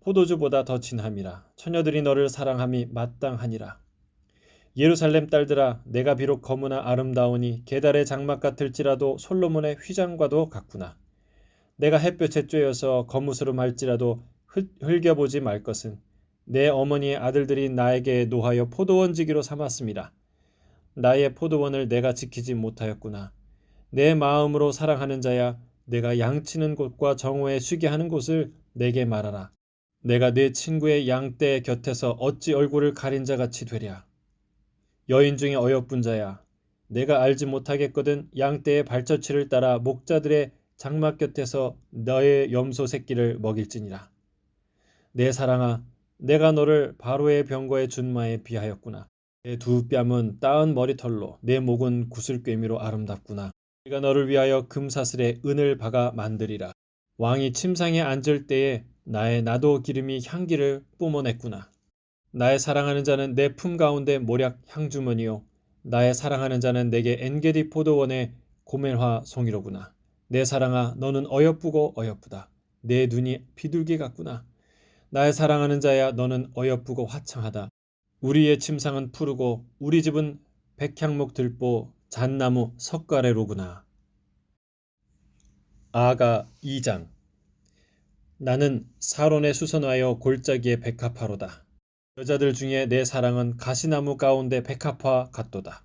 포도주보다 더 진함이라. 처녀들이 너를 사랑함이 마땅하니라. 예루살렘 딸들아 내가 비록 거무나 아름다우니 계달의 장막 같을지라도 솔로몬의 휘장과도 같구나. 내가 햇볕에 쬐어서 거무스름 할지라도 흘겨보지 말 것은 내 어머니의 아들들이 나에게 노하여 포도원 지기로 삼았습니다. 나의 포도원을 내가 지키지 못하였구나. 내 마음으로 사랑하는 자야 내가 양치는 곳과 정오에 쉬게 하는 곳을 내게 말하라 내가 내 친구의 양떼 곁에서 어찌 얼굴을 가린 자 같이 되랴. 여인 중에 어여쁜 자야. 내가 알지 못하겠거든 양떼의 발자취를 따라 목자들의 장막 곁에서 너의 염소 새끼를 먹일지니라. 내 사랑아, 내가 너를 바로의 병거의 준마에 비하였구나. 내 두 뺨은 따은 머리털로 내 목은 구슬꿰미로 아름답구나. 내가 너를 위하여 금사슬에 은을 박아 만들이라. 왕이 침상에 앉을 때에 나의 나도 기름이 향기를 뿜어냈구나. 나의 사랑하는 자는 내 품 가운데 모략 향주머니요. 나의 사랑하는 자는 내게 엔게디 포도원의 고멜화 송이로구나. 내 사랑아, 너는 어여쁘고 어여쁘다. 내 눈이 비둘기 같구나. 나의 사랑하는 자야, 너는 어여쁘고 화창하다. 우리의 침상은 푸르고 우리 집은 백향목 들보 잣나무 석가래로구나. 아가 2장 나는 사론에 수선하여 골짜기에 백합화로다. 여자들 중에 내 사랑은 가시나무 가운데 백합화 같도다.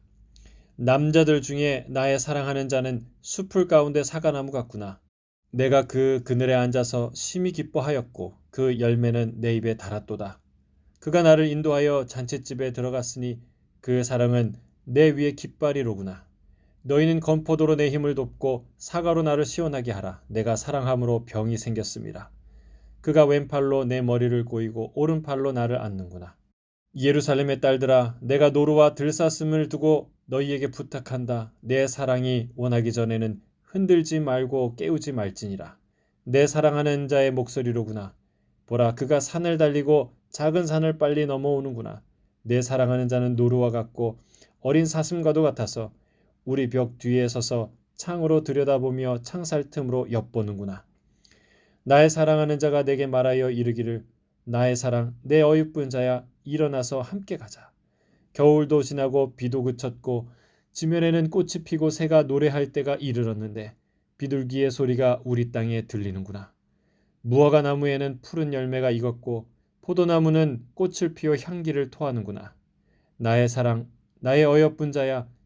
남자들 중에 나의 사랑하는 자는 수풀 가운데 사과나무 같구나. 내가 그 그늘에 앉아서 심히 기뻐하였고 그 열매는 내 입에 달았도다. 그가 나를 인도하여 잔치집에 들어갔으니 그 사랑은 내 위에 깃발이로구나. 너희는 건포도로 내 힘을 돕고 사과로 나를 시원하게 하라. 내가 사랑함으로 병이 생겼습니다. 그가 왼팔로 내 머리를 꼬이고 오른팔로 나를 안는구나. 예루살렘의 딸들아 내가 노루와 들사슴을 두고 너희에게 부탁한다. 내 사랑이 원하기 전에는 흔들지 말고 깨우지 말지니라. 내 사랑하는 자의 목소리로구나. 보라 그가 산을 달리고 작은 산을 빨리 넘어오는구나. 내 사랑하는 자는 노루와 같고 어린 사슴과도 같아서 우리 벽 뒤에 서서 창으로 들여다보며 창살 틈으로 엿보는구나. 나의 사랑하는 자가 내게 말하여 이르기를 나의 사랑 내 어육분 자야 일어나서 함께 가자. 겨울도 지나고 비도 그쳤고 지면에는 꽃이 피고 새가 노래할 때가 이르렀는데 비둘기의 소리가 우리 땅에 들리는구나. 무화과 나무에는 푸른 열매가 익었고 포도나무는 꽃을 피워 향기를 토하는구나. 나의 사랑, 나의 어여쁜 자야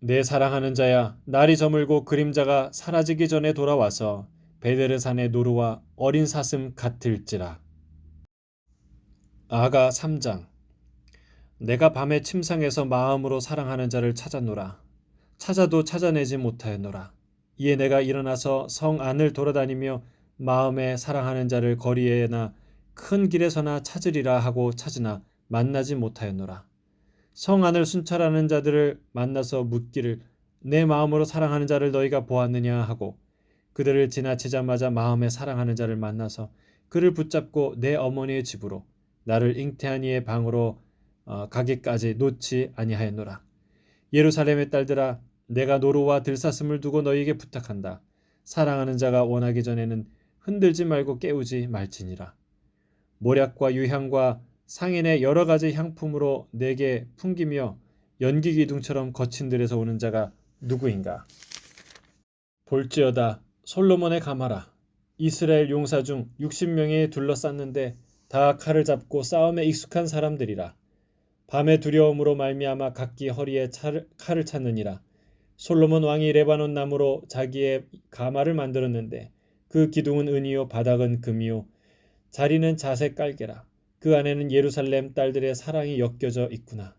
내 사랑하는 자야, 날이 저물고 그림자가 사라지기 전에 돌아와서 베데르산의 노루와 어린 사슴 같을지라. 아가 3장 내가 밤에 침상에서 마음으로 사랑하는 자를 찾았노라. 찾아도 찾아내지 못하였노라. 이에 내가 일어나서 성 안을 돌아다니며 마음에 사랑하는 자를 거리에나 큰 길에서나 찾으리라 하고 찾으나 만나지 못하였노라. 성 안을 순찰하는 자들을 만나서 묻기를 내 마음으로 사랑하는 자를 너희가 보았느냐 하고 그들을 지나치자마자 마음에 사랑하는 자를 만나서 그를 붙잡고 내 어머니의 집으로 나를 잉태한 이의 방으로 어, 가기까지 놓지 아니하였노라. 예루살렘의 딸들아 내가 노루와 들사슴을 두고 너희에게 부탁한다. 사랑하는 자가 원하기 전에는 흔들지 말고 깨우지 말지니라. 모략과 유향과 상인의 여러 가지 향품으로 내게 풍기며 연기 기둥처럼 거친 들에서 오는 자가 누구인가? 볼지어다 솔로몬의 가마라 이스라엘 용사 중 60명이 둘러쌌는데 다 칼을 잡고 싸움에 익숙한 사람들이라 밤의 두려움으로 말미암아 각기 허리에 차를- 칼을 찾느니라. 솔로몬 왕이 레바논 나무로 자기의 가마를 만들었는데 그 기둥은 은이요 바닥은 금이요 자리는 자색 깔개라. 그 안에는 예루살렘 딸들의 사랑이 엮여져 있구나.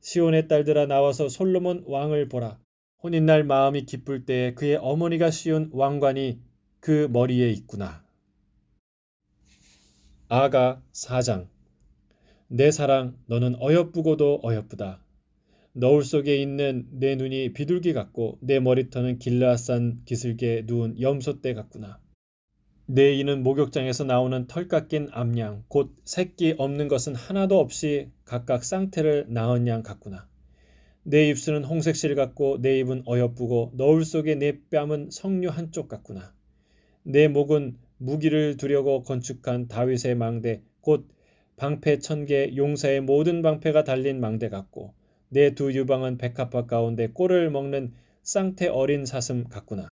시온의 딸들아 나와서 솔로몬 왕을 보라. 혼인날 마음이 기쁠 때에 그의 어머니가 씌운 왕관이 그 머리에 있구나. 아가 4장 내 사랑 너는 어여쁘고도 어여쁘다. 너울 속에 있는 내 눈이 비둘기 같고 내 머리털은 길라산 기슭에 누운 염소떼 같구나. 내 이는 목욕장에서 나오는 털 깎인 암양 곧 새끼 없는 것은 하나도 없이 각각 쌍태를 낳은 양 같구나. 내 입술은 홍색 실 같고 내 입은 어여쁘고 너울 속에 내 뺨은 석류 한쪽 같구나. 내 목은 무기를 두려고 건축한 다윗의 망대 곧 방패 천개 용사의 모든 방패가 달린 망대 같고 내 두 유방은 백합화 가운데 꼴을 먹는 쌍태 어린 사슴 같구나.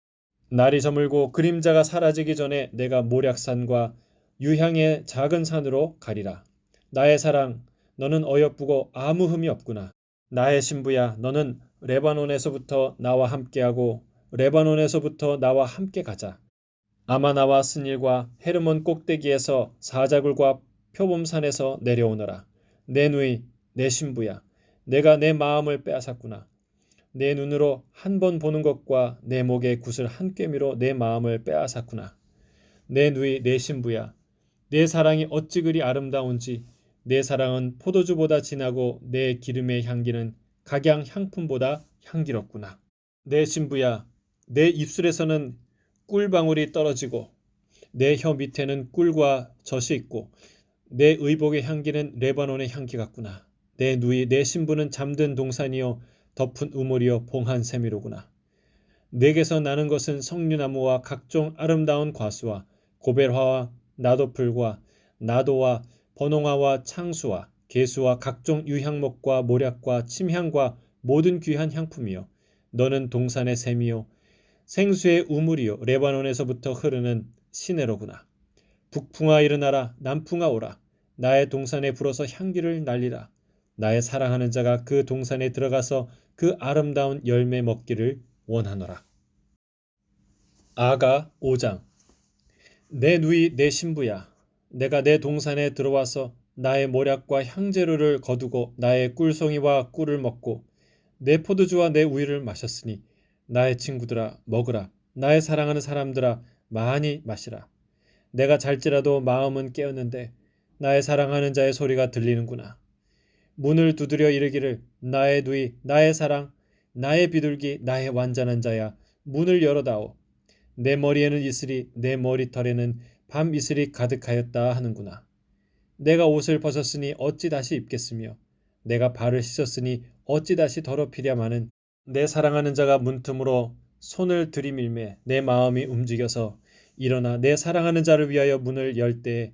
날이 저물고 그림자가 사라지기 전에 내가 모략산과 유향의 작은 산으로 가리라. 나의 사랑, 너는 어여쁘고 아무 흠이 없구나. 나의 신부야, 너는 레바논에서부터 나와 함께하고 레바논에서부터 나와 함께 가자. 아마나와 스닐과 헤르몬 꼭대기에서 사자굴과 표범산에서 내려오너라. 내 누이, 내 신부야. 내가 내 마음을 빼앗았구나. 내 눈으로 한 번 보는 것과 내 목의 굿을 한 꿰미로 내 마음을 빼앗았구나. 내 누이, 내 신부야. 내 사랑이 어찌 그리 아름다운지 내 사랑은 포도주보다 진하고 내 기름의 향기는 각양 향품보다 향기롭구나. 내 신부야, 내 입술에서는 꿀방울이 떨어지고 내 혀 밑에는 꿀과 젖이 있고 내 의복의 향기는 레바논의 향기 같구나. 내 누이, 내 신부는 잠든 동산이요 덮은 우물이요 봉한 세미로구나. 내게서 나는 것은 석류나무와 각종 아름다운 과수와 고벨화와 나도풀과 나도와 번홍화와 창수와 개수와 각종 유향목과 모략과 침향과 모든 귀한 향품이요 너는 동산의 샘이요 생수의 우물이요 레바논에서부터 흐르는 시내로구나. 북풍아 일어나라 남풍아 오라 나의 동산에 불어서 향기를 날리라. 나의 사랑하는 자가 그 동산에 들어가서 그 아름다운 열매 먹기를 원하노라. 아가 5장 내 누이 내 신부야 내가 내 동산에 들어와서 나의 모략과 향재료를 거두고 나의 꿀송이와 꿀을 먹고 내 포도주와 내 우유를 마셨으니 나의 친구들아 먹으라. 나의 사랑하는 사람들아 많이 마시라. 내가 잘지라도 마음은 깨었는데 나의 사랑하는 자의 소리가 들리는구나 문을 두드려 이르기를 나의 누이 나의 사랑 나의 비둘기 나의 완전한 자야 문을 열어다오. 내 머리에는 이슬이 내 머리털에는 밤 이슬이 가득하였다 하는구나. 내가 옷을 벗었으니 어찌 다시 입겠으며 내가 발을 씻었으니 어찌 다시 더럽히랴마는 내 사랑하는 자가 문틈으로 손을 들이밀매 내 마음이 움직여서 일어나 내 사랑하는 자를 위하여 문을 열 때에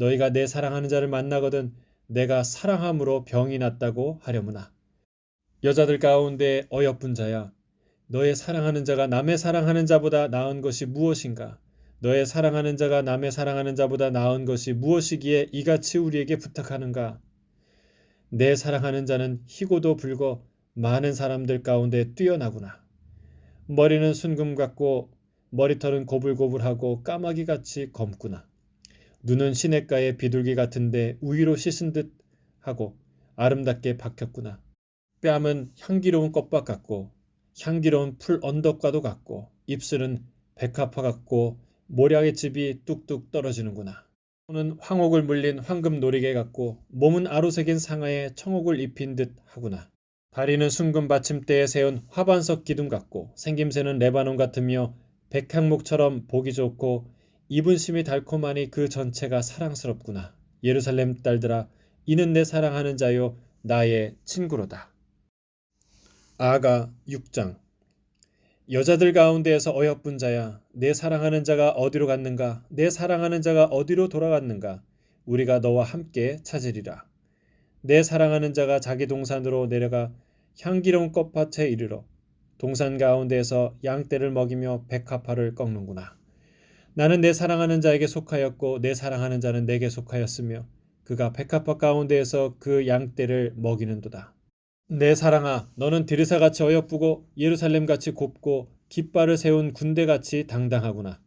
너희가 내 사랑하는 자를 만나거든 내가 사랑함으로 병이 났다고 하려무나. 여자들 가운데 어여쁜 자야. 너의 사랑하는 자가 남의 사랑하는 자보다 나은 것이 무엇인가? 너의 사랑하는 자가 남의 사랑하는 자보다 나은 것이 무엇이기에 이같이 우리에게 부탁하는가? 내 사랑하는 자는 희고도 불고 많은 사람들 가운데 뛰어나구나. 머리는 순금 같고 머리털은 고불고불하고 까마귀 같이 검구나. 눈은 시냇가의 비둘기 같은데 우유로 씻은 듯 하고 아름답게 박혔구나. 뺨은 향기로운 껍밥 같고 향기로운 풀 언덕과도 같고 입술은 백합화 같고 모략의 즙이 뚝뚝 떨어지는구나. 손은 황옥을 물린 황금 노리개 같고 몸은 아로색인 상하에 청옥을 입힌 듯 하구나. 다리는 순금 받침대에 세운 화반석 기둥 같고 생김새는 레바논 같으며 백향목처럼 보기 좋고 이분심이 달콤하니 그 전체가 사랑스럽구나. 예루살렘 딸들아 이는 내 사랑하는 자요 나의 친구로다. 아가 6장. 여자들 가운데에서 어여쁜 자야 내 사랑하는 자가 어디로 갔는가? 내 사랑하는 자가 어디로 돌아갔는가? 우리가 너와 함께 찾으리라. 내 사랑하는 자가 자기 동산으로 내려가 향기로운 꽃밭에 이르러 동산 가운데에서 양떼를 먹이며 백합화를 꺾는구나 나는 내 사랑하는 자에게 속하였고 내 사랑하는 자는 내게 속하였으며 그가 백합화 가운데에서 그 양떼를 먹이는도다 내 사랑아, 너는 드르사같이 어여쁘고 예루살렘같이 곱고 깃발을 세운 군대같이 당당하구나.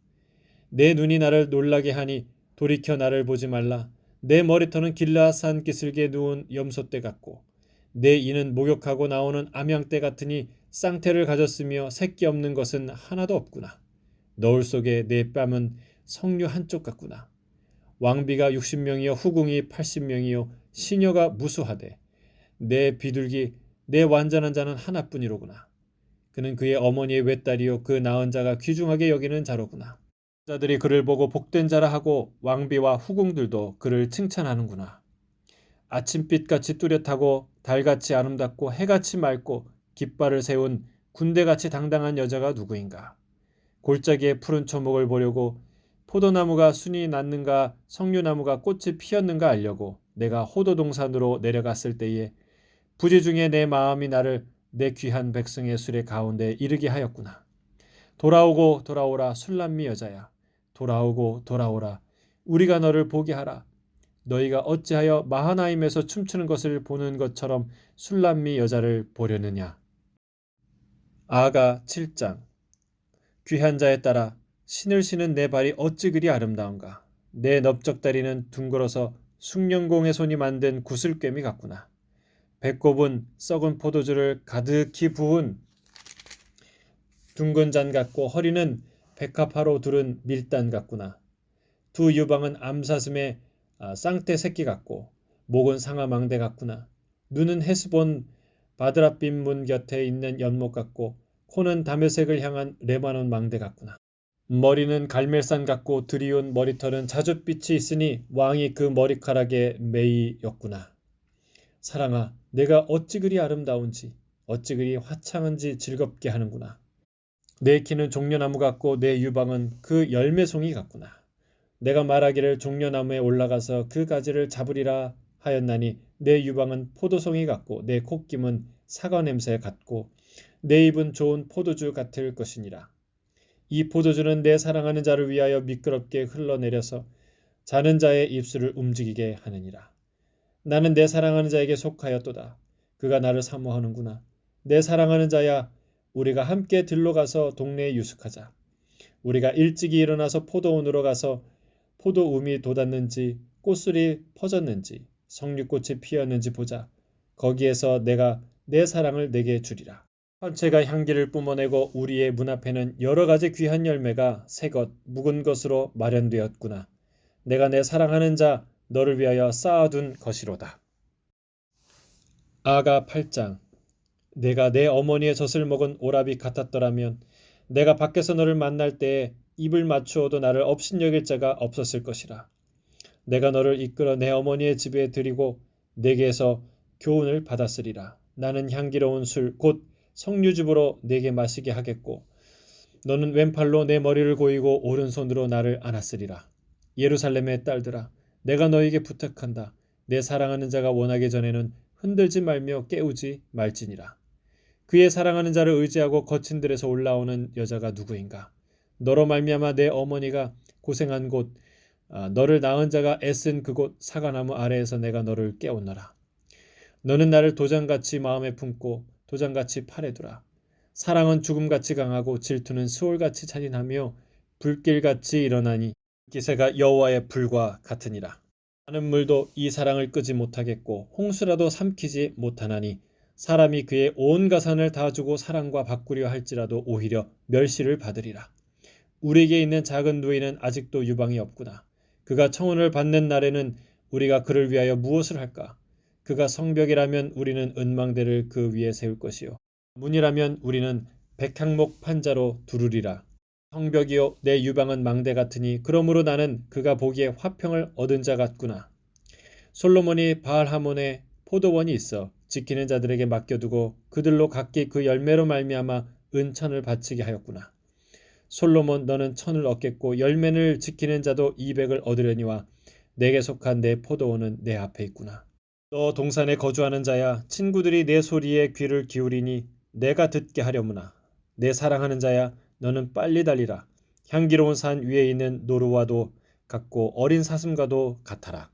내 눈이 나를 놀라게 하니 돌이켜 나를 보지 말라. 내 머리털은 길라산 기슭에 누운 염소떼 같고 내 이는 목욕하고 나오는 암양떼 같으니 쌍태를 가졌으며 새끼 없는 것은 하나도 없구나. 너울 속에 내 뺨은 성류 한쪽 같구나. 왕비가 60명이요 후궁이 80명이요 시녀가 무수하되 내 비둘기 내 완전한 자는 하나뿐이로구나. 그는 그의 어머니의 외딸이요 그 낳은 자가 귀중하게 여기는 자로구나. 자들이 그를 보고 복된 자라 하고 왕비와 후궁들도 그를 칭찬하는구나. 아침빛같이 뚜렷하고 달같이 아름답고 해같이 맑고 깃발을 세운 군대같이 당당한 여자가 누구인가? 골짜기에 푸른 초목을 보려고 포도나무가 순이 났는가 석류나무가 꽃이 피었는가 알려고 내가 호도동산으로 내려갔을 때에 부지 중에 내 마음이 나를 내 귀한 백성의 수레 가운데 이르게 하였구나. 돌아오고 돌아오라 술람미 여자야. 돌아오고 돌아오라. 우리가 너를 보게 하라. 너희가 어찌하여 마하나임에서 춤추는 것을 보는 것처럼 술람미 여자를 보려느냐. 아가 7장 귀한 자에 따라 신을 신은 내 발이 어찌 그리 아름다운가. 내 넓적다리는 둥글어서 숭령공의 손이 만든 구슬꿰미 같구나. 배꼽은 썩은 포도주를 가득히 부은 둥근 잔 같고 허리는 백합화로 두른 밀단 같구나. 두 유방은 암사슴의 아, 쌍떼 새끼 같고 목은 상아망대 같구나. 눈은 헤스본 바드라빛 문 곁에 있는 연못 같고 코는 담요색을 향한 레바논 망대 같구나. 머리는 갈멜산 같고 드리운 머리털은 자줏빛이 있으니 왕이 그 머리카락에 매이였구나. 사랑아, 내가 어찌 그리 아름다운지, 어찌 그리 화창한지 즐겁게 하는구나. 내 키는 종려나무 같고 내 유방은 그 열매송이 같구나. 내가 말하기를 종려나무에 올라가서 그 가지를 잡으리라 하였나니 내 유방은 포도송이 같고 내 콧김은 사과 냄새 같고 내 입은 좋은 포도주 같을 것이니라. 이 포도주는 내 사랑하는 자를 위하여 미끄럽게 흘러내려서 자는 자의 입술을 움직이게 하느니라. 나는 내 사랑하는 자에게 속하였도다. 그가 나를 사모하는구나. 내 사랑하는 자야, 우리가 함께 들러 가서 동네에 유숙하자. 우리가 일찍이 일어나서 포도원으로 가서 포도움이 돋았는지 꽃술이 퍼졌는지 석류꽃이 피었는지 보자. 거기에서 내가 내 사랑을 내게 주리라. 헌채가 향기를 뿜어내고 우리의 문 앞에는 여러 가지 귀한 열매가 새 것 묵은 것으로 마련되었구나. 내가 내 사랑하는 자 너를 위하여 쌓아둔 것이로다. 아가 8장 내가 내 어머니의 젖을 먹은 오라비 같았더라면 내가 밖에서 너를 만날 때에 입을 맞추어도 나를 업신여길 자가 없었을 것이라. 내가 너를 이끌어 내 어머니의 집에 들이고 내게서 교훈을 받았으리라. 나는 향기로운 술 곧 석류즙으로 내게 마시게 하겠고 너는 왼팔로 내 머리를 고이고 오른손으로 나를 안았으리라. 예루살렘의 딸들아 내가 너에게 부탁한다. 내 사랑하는 자가 원하기 전에는 흔들지 말며 깨우지 말지니라. 그의 사랑하는 자를 의지하고 거친 들에서 올라오는 여자가 누구인가? 너로 말미암아 내 어머니가 고생한 곳, 아, 너를 낳은 자가 애쓴 그곳 사과나무 아래에서 내가 너를 깨웠노라. 너는 나를 도장같이 마음에 품고 도장같이 팔에 두라. 사랑은 죽음같이 강하고 질투는 수월같이 잔인하며 불길같이 일어나니 기세가 여호와의 불과 같으니라. 많은 물도 이 사랑을 끄지 못하겠고 홍수라도 삼키지 못하나니 사람이 그의 온 가산을 다 주고 사랑과 바꾸려 할지라도 오히려 멸시를 받으리라. 우리에게 있는 작은 누이는 아직도 유방이 없구나. 그가 청혼을 받는 날에는 우리가 그를 위하여 무엇을 할까? 그가 성벽이라면 우리는 은망대를 그 위에 세울 것이요. 문이라면 우리는 백향목 판자로 두르리라. 성벽이요 내 유방은 망대 같으니 그러므로 나는 그가 보기에 화평을 얻은 자 같구나. 솔로몬이 바알하몬의 포도원이 있어 지키는 자들에게 맡겨두고 그들로 각기 그 열매로 말미암아 은천을 바치게 하였구나. 솔로몬 너는 천을 얻겠고 열매를 지키는 자도 이백을 얻으려니와 내게 속한 내 포도원은 내 앞에 있구나. 너 동산에 거주하는 자야 친구들이 내 소리에 귀를 기울이니 내가 듣게 하려무나. 내 사랑하는 자야 너는 빨리 달리라. 향기로운 산 위에 있는 노루와도 같고 어린 사슴과도 같아라.